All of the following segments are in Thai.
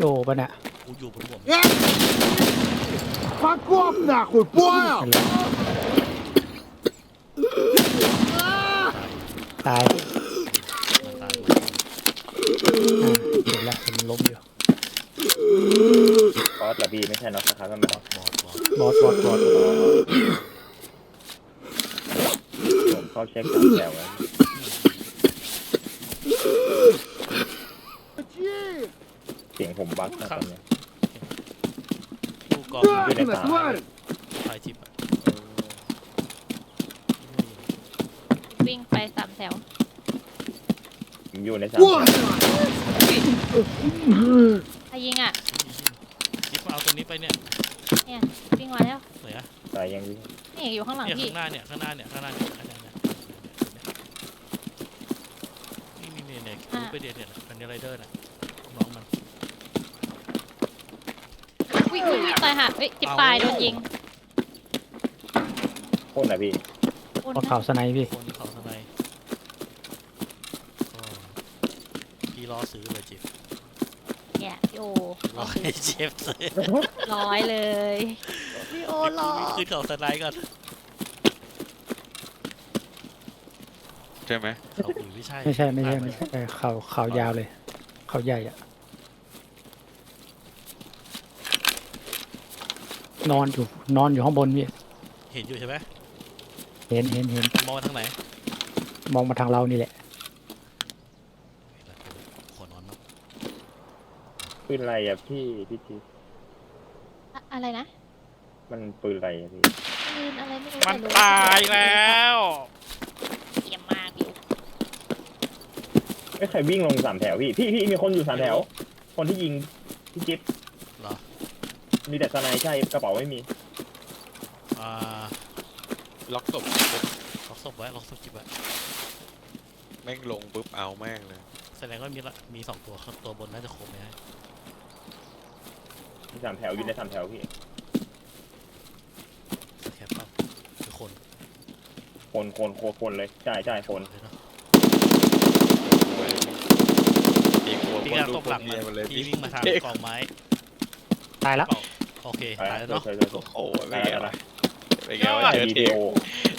กลาง โยปะเนี่ย กูอยู่บนหัวมึง Fuck off нахуй, понял? ตาย มันตาย อ่าเห็นแล้วเห็นมันล้มอยู่ บอสเหรอพี่ไม่ใช่เนาะสาขาสมอง บอสบอส บอสบอสบอส ผมเข้าเช็คสามแถวแล้วเสียง ผมบั๊กนตอนเนี้ยลูกกอล์ฟอยู่ในตายไฟจิบวิ่งไปสามแถวอยู่ในสามใครยิงอะ จิบมาเอาตัวนี้ไปเนี่ยเนี่ยวิ่งมาแล้ว ไหนอะตายยังวิ่งนี่อยู่ข้างหลังพี่ข้างหน้าเนี่ยข้างหน้าเนี่ยข้างหน้าเนี่ยข้างหน้าเนี่ยนี่นี่เนี่ยเนี่ยรู้ไปเดียเนี่ยเป็นไรเดอร์น่ะน้องมัน วิ่งวิ่งวิ่งตายห่าเฮ้ยจิบตายโดนยิงโค่นนะพี่โอนบอสนะข่าวสไนป์พี่ คนเขาทนายก็พี่รอซื้อเลยจิบเนี่ยพี่โอรอให้เชฟซื้อร้อยเลยพี่โอรอขึ้นเขาทนายก่อนใช่ไหมเขาอุ๋ยไม่ใช่ไม่ใช่ไม่ใช่พลาดไม่ใช่เออข่าวข่าวยาวเลยข่าวใหญ่อะ นอนอยู่ นอนอยู่ข้างบนพี่เห็นอยู่ใช่ไหมเห็นเห็นเห็นมองมาทางไหนมองมาทางเรานี่แหละ ขอนอนมั้งปืนอะไรอะพี่พี่ทีอะอะไรนะมันปืนอะไรอะพี่ปืนอะไรไม่รู้มันแต่รู้ตายแล้วเยี่ยมมากพี่ไม่ใครวิ่งลงสามแถวพี่พี่พี่มีคนอยู่สามแถว คนที่ยิงพี่จิ๊บเหรอ มีแต่สไนด์ใช่กระเป๋าไม่มี อ่าล็อกศพล็อกศพไว้ล็อกศพจิบไว้แม่งลงปุ๊บเอาแม่งเลย แสดงว่ามีละมีสองตัวครับตัวบนน่าจะครบไหมฮะมีสามแถวอยู่ในสามแถวพี่ แคปปั๊บคือคนคนคนโคคนเลยใช่ใช่คนเลยเนาะอีกหัวพี่คนกำลังดูตบคหลันงเดียวมัมานเลยพี่วิ่งมาทางเอ๊ะกองไม้ตายแล้วเปล่าโอเคไปตายแล้แล้ววเนาะใช่ใช่ใช่โอ้โหไปไม่แล้วไงไปวะแล้วไม่ไงวะเจอดีเทโอ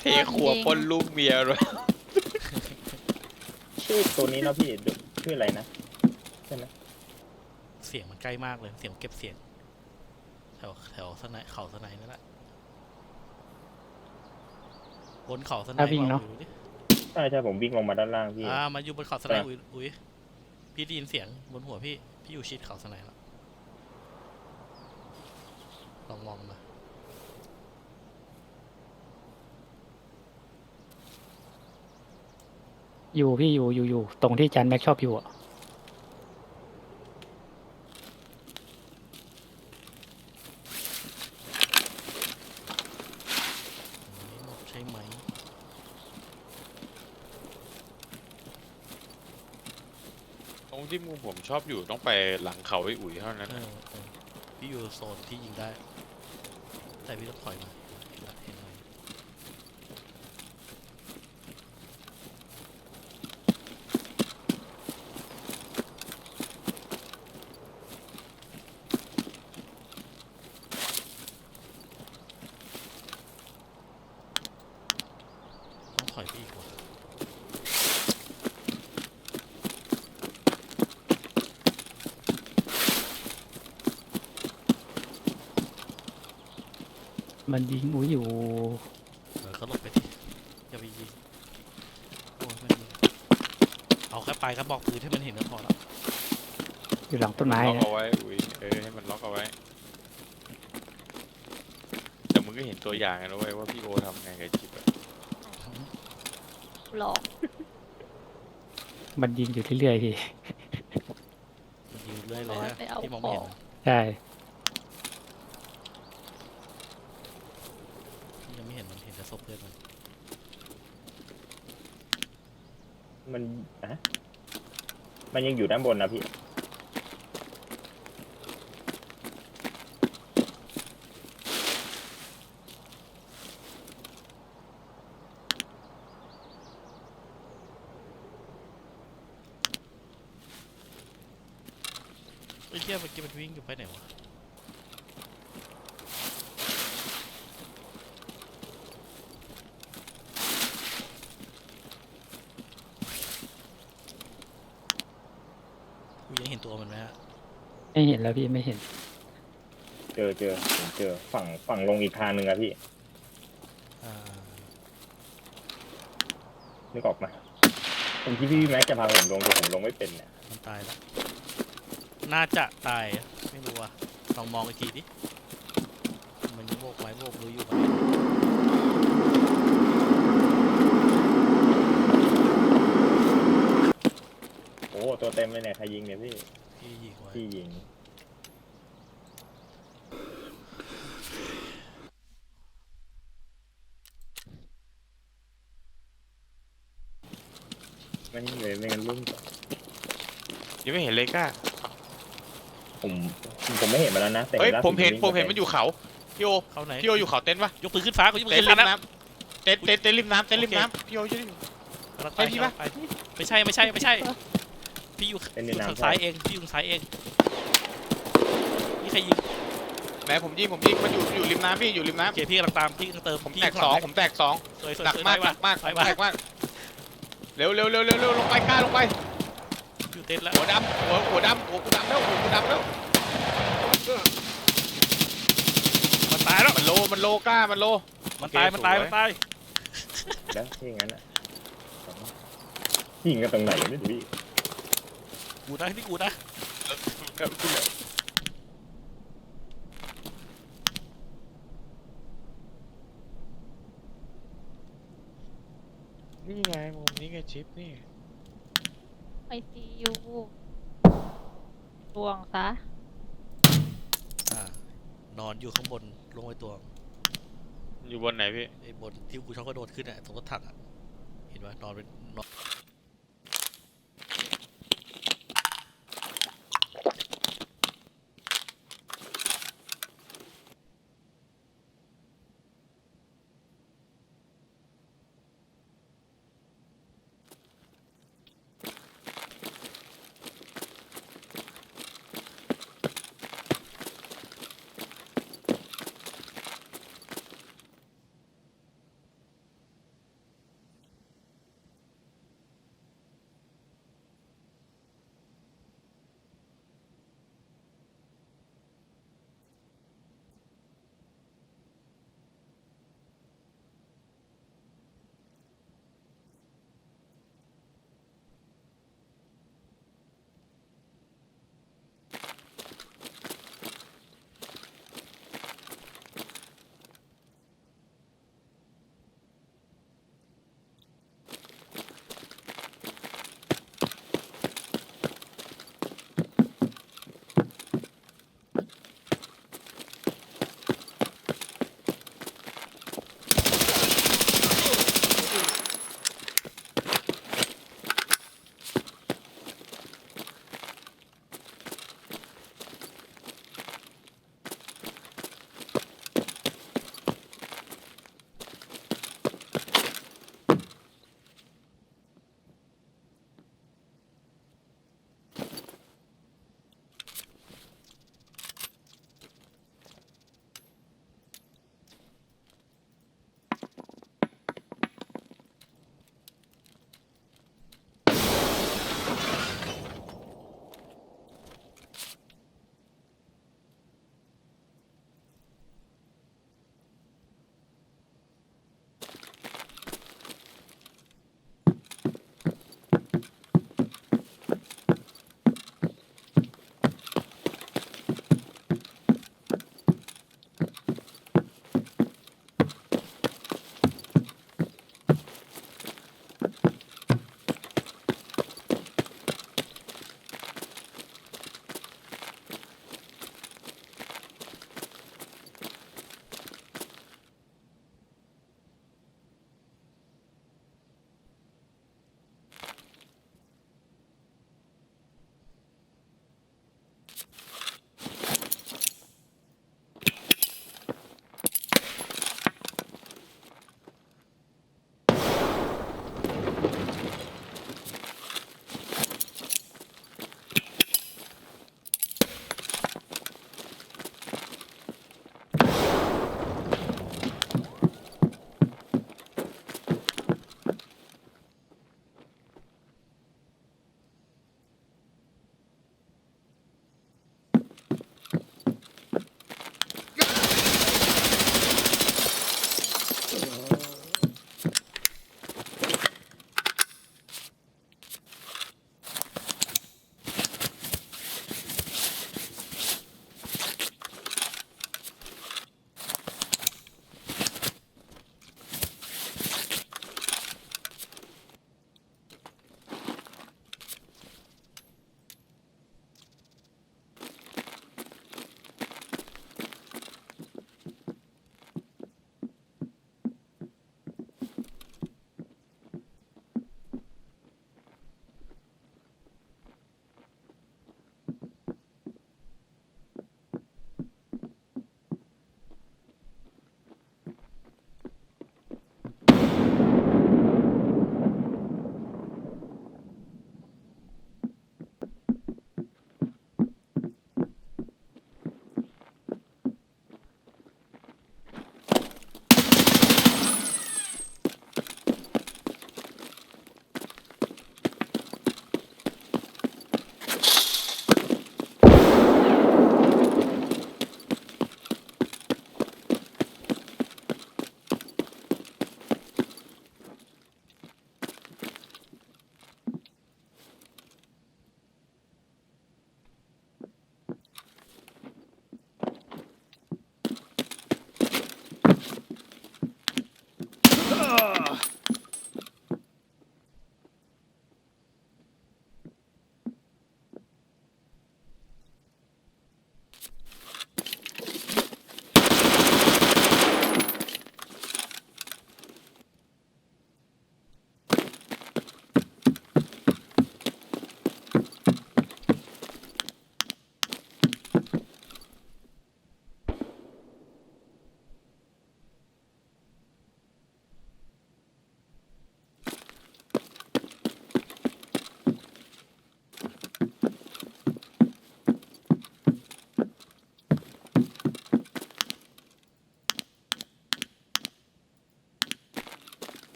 เทขวปล้นลูกเมียเลยชื่อตัวนี้เนาะพี่ชื่ออะไรนะเสียงมันใกล้มากเลย เสียงเก็บเสียง แถวแถวสนายเขาสนายนั่นแหละบนเขาสนายอะวิ่งเนอะบอกอยู่ดิใช่ใช่ผมวิ่งลงมาด้านล่างพี่ อ่ามาอยู่บนเขาสนายอะ อุ้ยอุ้ยพี่ได้ยินเสียงบนหัวพี่ พี่อยู่ชิดเขาสนายแล้ว ลองมองมาอยู่พี่อยู่อยู่อยู่ตรงที่จันแม็กชอบอยู่อะไม่หมดใช่ไหม ตรงที่มุมผมชอบอยู่ต้องไปหลังเขาไอ้อุ๋ยเท่านั้นเออเออพี่อยู่โซนที่ยิงได้ แต่พี่ต้องถอยมาเห็นละเห็นละ ต้องถอยไปอีกว่ะ มันยิงอุ้ยอยู่เออก็หลบไปทีอย่าไปยิงโอ้ยมันยิงเอาแค่ปลายกระบอกปืนให้มันเห็นก็พอละอยู่หลังต้นไม้ล็อกนะเอาไว้อุ๋ยเออให้มันล็อกเอาไว้ แต่มึงก็เห็นตัวอย่างนะเว้ยว่าพี่โอทำไงกับจิบอะหลอกมันยิงอยู่เรื่อยๆพี่มันยิงเรื่อยเลยนะไปเอาที่มองไม่เห็นของนะใช่ มันยังอยู่ด้านบนนะพี่ ไอ้เจ้าเมื่อกี้มันวิ่งอยู่ไปไหนวะ ไม่เห็นแล้วพี่ไม่เห็น เจอเจอผมเจอฝั่งฝั่งลงอีกทางหนึ่งอะพี่อ่านึกออกมาผมที่พี่แม็กจะพาผมลงแต่ผมลงไม่เป็นเนี่ยมันตายแล้ว น่าจะตายอะไม่รู้อะ ลองมองอีกทีดิ มันยังโบกไม้โบกมืออยู่ปะโอ้ตัวเต็มเลยเนี่ยใครยิงเนี่ยพี่ พี่ยิงไว้พี่ยิง ไม่เลยไม่งั้นรุ่นยังไม่เห็นเลยก้าผมผมไม่เห็นมันแล้วนะแต่เฮ้ยล่าผมเห็นวิ่งผมเห็นไปมันอยู่เขาพี่โอเข้าไหนพี่โออยู่เขาเต็นท์ปะยกปืนขึ้นฟ้ากูยกปืเต็นนท์ขึ้รินมฟ้าน้ำเต็นท์เต็นท์เต็นท์ริมน้ำเต็นท์ริมน้ำพี่โอช่วยดิกำลังไปใช่พี่ปะกำลังไปไม่ใช่ไม่ใช่ไม่ใช่ พี่อยู่เป็นอในยู่ทางน้ำ ซ้าใช่ยเองพี่อยู่ทางซ้ายเองนี่ใครยิงไหนผมยิงผมยิงมันอยู่อยู่ริมน้ำพี่อยู่ริมน้โอเคพี่กำลังตามพี่กำลังเติมำผมพี่แตกข้าสองหลัผมแตกสองสวยสวยหนักสวยมากไปหนัวะกมากไปแตวะกมากเร็วเร็วเร็วเร็วเร็วลงไปกล้าลงไป อยู่เต็นท์แล้วหัวดำหัวหัวดำหัวกูดำแล้วหัวกูดำแล้วมันตายแล้วมันโลมันโลกล้ามันโล มันตายโอเคมันตายสวย มันตายแล้วที่อย่างนั้นอะยิงกันตรงไหนไม่รู้พี่ กูนะนี่กูนะนี่ไงมุมนี้ไงชิปนี่ ไอซียูดวงซะ อ่านอนอยู่ข้างบนลงไปตัวอยู่บนไหนพี่ ไอ้บนที่กูชอบกระโดดขึ้นอะตรงรถถังอะเห็นไหมนอนเป็นนอน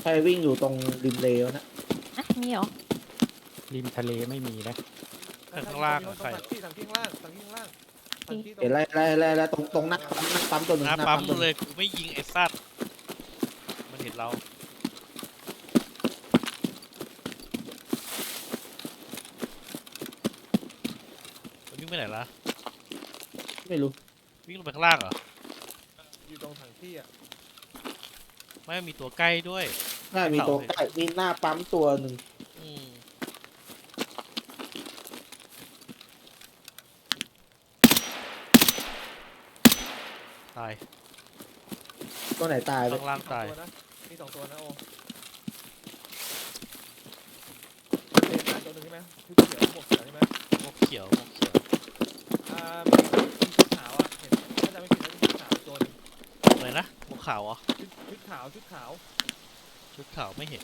ใครวิ่งอยู่ตรงริมเลวนะอะมีเหรอริมทะเลไม่มีนะข้างล่างตรอะงใครถังที่ถังที่ข้างล่างถังที่ข้างล่างถังที่ตรงเห็นไล่ไล่ไล่ไล่ตรงตรงหนักหนักปั๊มตัวหนึ่งหน้าหน้าปั๊ปั๊มมตัวหเลนึ่ยงกูไม่ยิงไอ้สัตว์มันเห็นเรา ไม่รู้ วิ่งลงไปข้างล่างเหรอ อยู่ตรงถังที่อะไม่มีตัวใกล้ด้วย น่ามีตัวใกล้มีหน้าปั๊มตัวหนึ่งตายตัวไหนตายไปข้างล่างตายมีสองตัวนะโอเป็ตัวหนึ่งใช่ไหมที่เขียวหมวกเขียวใช่ไหมหมวกเขียวหมวกเขียวอ่า ขาวเหรอชุดชุดขาวชุดขาวชุดขาวไม่เห็น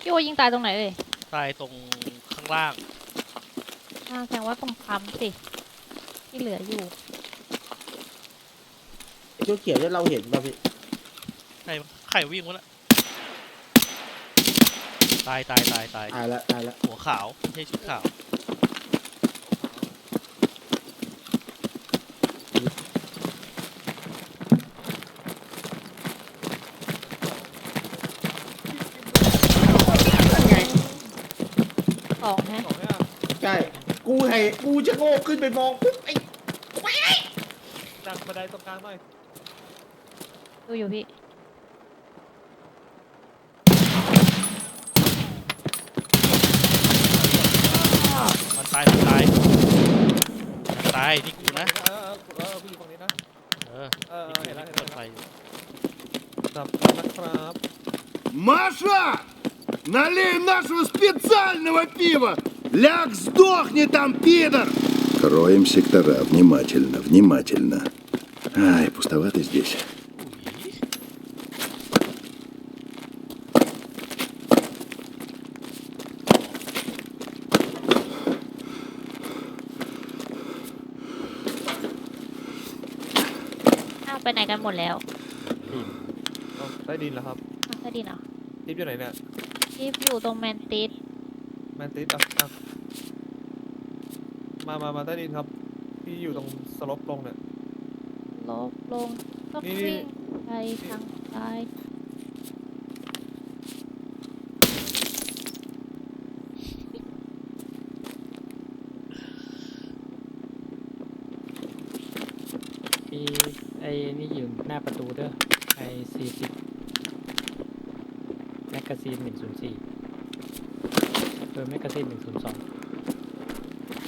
พี่โอยิงตายตรงไหนเลยตายตรงข้างล่าง อ่าแสดงว่าตรงปั๊มสิ ที่เหลืออยู่ ชุดเขียวที่เราเห็นป่ะพี่ใครใครวิ่งวะน่ะตายตายตายตาย ตายละตายละหัวขาวไม่ใช่ชุดขาว สองนะ สองเนี่ย ใช่ กูให้กูจะโง่ขึ้นไปมองปุ๊บไอ้ จากบันไดตรงกลางหน่อย ดูอยู่พี่ มันตายมันตายมันตายนี่กูนะ เออเออเออพี่อยู่ฝั่งนี้นะ เออ เออเอ นี่ อ กู เห็นแล้ว นี่ เห็น กู แล้ว เปิดไฟอยู่ ดับนะครับ Маша! Налей нашего специального пива! Ляг, сдохни там, пидор! Кроем сектора внимательно, внимательно. Ай, пустовато здесь. อุ๊ย อ้าวไปไหนกันหมดแล้ว เอาใต้ดินแล้วครับ อ้าวใต้ดินเหรอ ทิปอยู่ไหนเนี่ย ที่อยู่ตรงแมนติส แม นติสอะอะมามามาใต้ดินครับ พี่อยู่ตรงสลบลงเนี่ย ลบลงต้องนี่ วิ่งไปทางซ้ายมีไอ้นี่อยู่หน้าประตูเด้อไอ้สี่สิบแมกกาซีนหนึ่งศูนย์สี่ เออแมกกาซีนหนึ่งศูนย์สอง